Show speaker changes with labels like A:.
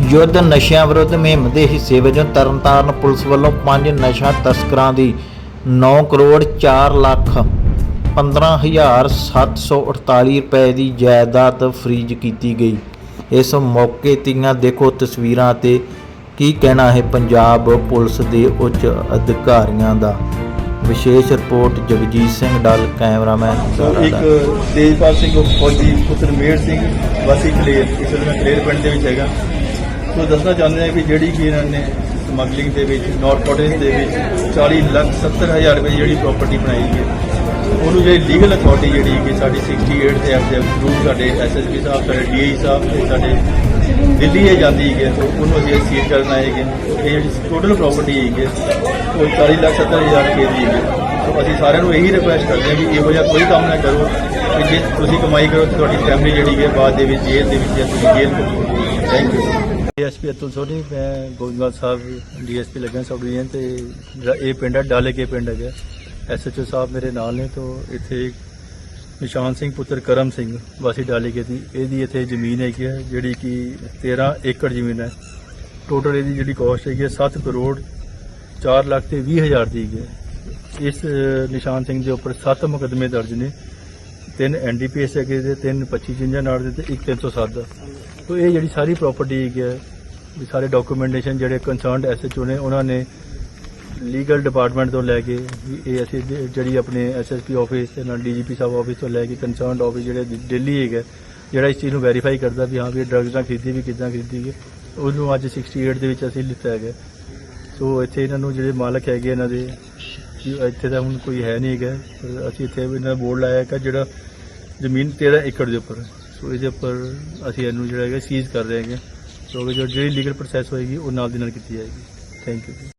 A: ਯੁੱਧ ਨਸ਼ਿਆਂ ਵਿਰੁੱਧ ਮੁਹਿੰਮ ਦੇ ਹਿੱਸੇ ਵਜੋਂ ਤਰਨਤਾਰਨ ਪੁਲਿਸ ਵੱਲੋਂ ਪੰਜ ਨਸ਼ਾ ਤਸਕਰਾਂ ਦੀ 9 ਕਰੋੜ 4 ਲੱਖ 15748 ਰੁਪਏ ਦੀ ਜਾਇਦਾਦ ਫਰੀਜ਼ ਕੀਤੀ ਗਈ। ਇਸ ਮੌਕੇ ਦੀਆਂ ਦੇਖੋ ਤਸਵੀਰਾਂ ਤੇ ਕੀ ਕਹਿਣਾ ਹੈ ਪੰਜਾਬ ਪੁਲਿਸ ਦੇ ਉੱਚ ਅਧਿਕਾਰੀਆਂ ਦਾ। ਵਿਸ਼ੇਸ਼ ਰਿਪੋਰਟ ਜਗਜੀਤ ਸਿੰਘ ਡੱਲ ਕੈਮਰਾਮੈਨ
B: ਇੱਕ। ਤੇਜਪਾਲ ਸਿੰਘ ਫੌਜੀ ਪੁੱਤਰ ਮੇਹਰ ਸਿੰਘ ਵਾਸੀ ਕਲੇਰ ਇਸ ਵੇਲੇ ਕਲੇਰ ਪਿੰਡ ਦੇ ਵਿੱਚ ਹੈਗਾ। ਸੋ ਦੱਸਣਾ ਚਾਹੁੰਦੇ ਹਾਂ ਕਿ ਜਿਹੜੀ ਕਿ ਇਹਨਾਂ ਨੇ ਸਮਗਲਿੰਗ ਦੇ ਵਿੱਚ ਨਾਰਕੋਟਿਕਸ ਦੇ ਵਿੱਚ 40 ਲੱਖ 70 ਹਜ਼ਾਰ ਰੁਪਏ ਦੀ ਜਿਹੜੀ ਪ੍ਰਾਪਰਟੀ ਬਣਾਈ ਹੈ। ਉਹਨੂੰ ਜਿਹੜੀ ਲੀਗਲ ਅਥਾਰਟੀ ਜਿਹੜੀ ਕਿ ਸਾਡੀ 68 ਦੇ ਐਫ ਦੇ ਥਰੂ ਸਾਡੇ ਐਸਐਸਪੀ ਸਾਹਿਬ ਸਾਡੇ ਡੀਆਈ ਸਾਹਿਬ ਤੇ ਸਾਡੇ ਦਿੱਲੀ ਇਹ ਜਾਂਦੀ ਹੈ ਤੇ ਉਹਨੂੰ ਅਸੀਂ ਸੀਲ ਕਰਨ ਆਏਗੇ ਇਹ ਜਿਹੜੀ ਟੋਟਲ ਪ੍ਰਾਪਰਟੀ ਹੈਗੀ ਹੈ, ਉਹ 40 ਲੱਖ 70 ਹਜ਼ਾਰ ਰੁਪਏ ਦੀ ਹੈ। ਸੋ ਅਸੀਂ ਸਾਰਿਆਂ ਨੂੰ ਇਹੀ ਰਿਕੁਐਸਟ ਕਰਦੇ ਹਾਂ ਕਿ ਇਹੋ ਜਿਹਾ ਕੋਈ ਕੰਮ ਨਾ ਕਰੋ ਕਿ ਜੇ ਤੁਸੀਂ ਕਮਾਈ ਕਰੋ ਤੇ ਤੁਹਾਡੀ ਫੈਮਿਲੀ ਜਿਹੜੀ ਹੈ ਬਾਅਦ ਦੇ ਵਿੱਚ ਜੇਲ੍ਹ ਦੇ ਵਿੱਚ ਜਾਂ ਤੁਸੀਂ ਜੇਲ੍ਹ ਕਰੋ thank you DSP Atul Soni ਮੈਂ ਗੋਇੰਦਵਾਲ ਸਾਹਿਬ, ਡੀਐਸਪੀ ਲੱਗਾ ਸਬ ਡਿਵੀਜ਼ਨ ਤੇ ਜਿਹੜਾ ਇਹ ਪਿੰਡ ਹੈ ਡਾਲੇ ਕੇ ਪਿੰਡ ਹੈਗਾ। ਐਸਐਚਓ ਸਾਹਿਬ ਮੇਰੇ ਨਾਲ ਨੇ ਤੋਂ ਇੱਥੇ ਨਿਸ਼ਾਨ ਸਿੰਘ ਪੁੱਤਰ ਕਰਮ ਸਿੰਘ ਵਾਸੀ ਡਾਲੀਕੇ ਦੀ, ਇਹਦੀ ਇੱਥੇ ਜ਼ਮੀਨ ਹੈਗੀ ਹੈ ਜਿਹੜੀ ਕਿ 13 ਏਕੜ ਜ਼ਮੀਨ ਹੈ। ਟੋਟਲ ਇਹਦੀ ਜਿਹੜੀ ਕੋਸਟ ਹੈਗੀ ਹੈ 7 ਕਰੋੜ 4 ਲੱਖ ਤੇ 20 ਹਜ਼ਾਰ ਦੀ ਹੈਗੀ ਹੈ ਇਸ ਨਿਸ਼ਾਨ ਸਿੰਘ ਦੇ ਉੱਪਰ 7 ਮੁਕੱਦਮੇ ਦਰਜ ਨੇ, ਤਿੰਨ ਐਨਡੀਪੀਐਸ ਹੈਗੇ ਦੇ ਤਿੰਨ 25 ਜਿੰਜਾ ਨਾਲ ਦੇ ਤੇ ਇੱਕ 307 ਦਾ ਤੋ ਇਹ ਜਿਹੜੀ ਸਾਰੀ ਪ੍ਰਾਪਰਟੀ ਹੈਗੀ ਹੈ ਵੀ ਸਾਰੇ ਡਾਕੂਮੈਂਟੇਸ਼ਨ ਜਿਹੜੇ ਕੰਸਰਨਡ ਐਸਐਚਓ ਨੇ, ਉਹਨਾਂ ਨੇ ਲੀਗਲ ਡਿਪਾਰਟਮੈਂਟ ਤੋਂ ਲੈ ਕੇ ਵੀ ਇਹ ਅਸੀਂ ਜਿਹੜੀ ਆਪਣੇ ਐਸਐਸਪੀ ਆਫਿਸ ਤੇ ਨਾਲ ਡੀਜੀਪੀ ਸਾਹਿਬ ਆਫਿਸ ਤੋਂ ਲੈ ਕੇ ਕੰਸਰਨਡ ਆਫਿਸ ਜਿਹੜੇ ਦਿ- ਦਿੱਲੀ ਹੈਗਾ, ਜਿਹੜਾ ਇਸ ਚੀਜ਼ ਨੂੰ ਵੈਰੀਫਾਈ ਕਰਦਾ ਵੀ ਹਾਂ ਵੀ ਇਹ ਡਰੱਗਸ ਨਾਲ ਖਰੀਦੀ ਵੀ ਕਿੱਦਾਂ ਖਰੀਦੀ ਹੈ ਉਹਨੂੰ ਅੱਜ 68 ਦੇ ਵਿੱਚ ਅਸੀਂ ਲਿੱਤਾ ਹੈਗਾ। ਸੋ ਇੱਥੇ ਇਹਨਾਂ ਨੂੰ ਜਿਹੜੇ ਮਾਲਕ ਹੈਗੇ ਇਹਨਾਂ ਦੇ ਇੱਥੇ ਤਾਂ ਹੁਣ ਕੋਈ ਹੈ ਨਹੀਂ ਹੈਗਾ, ਪਰ ਅਸੀਂ ਇੱਥੇ ਇਹਨਾਂ ਦਾ ਬੋਰਡ ਲਾਇਆ ਹੈਗਾ ਜਿਹੜਾ ਜ਼ਮੀਨ 13 ਏਕੜ ਦੇ ਉੱਪਰ ਸੋ ਇਹਦੇ ਉੱਪਰ ਅਸੀਂ ਇਹਨੂੰ ਜਿਹੜਾ ਹੈਗਾ ਸੀਜ਼ ਕਰ ਰਹੇ ਹੈਗੇ। ਸੋ ਜੋ ਜਿਹੜੀ ਲੀਗਲ ਪ੍ਰੋਸੈਸ ਹੋਏਗੀ ਉਹ ਨਾਲ ਦੀ ਨਾਲ ਕੀਤੀ ਜਾਏਗੀ। Thank you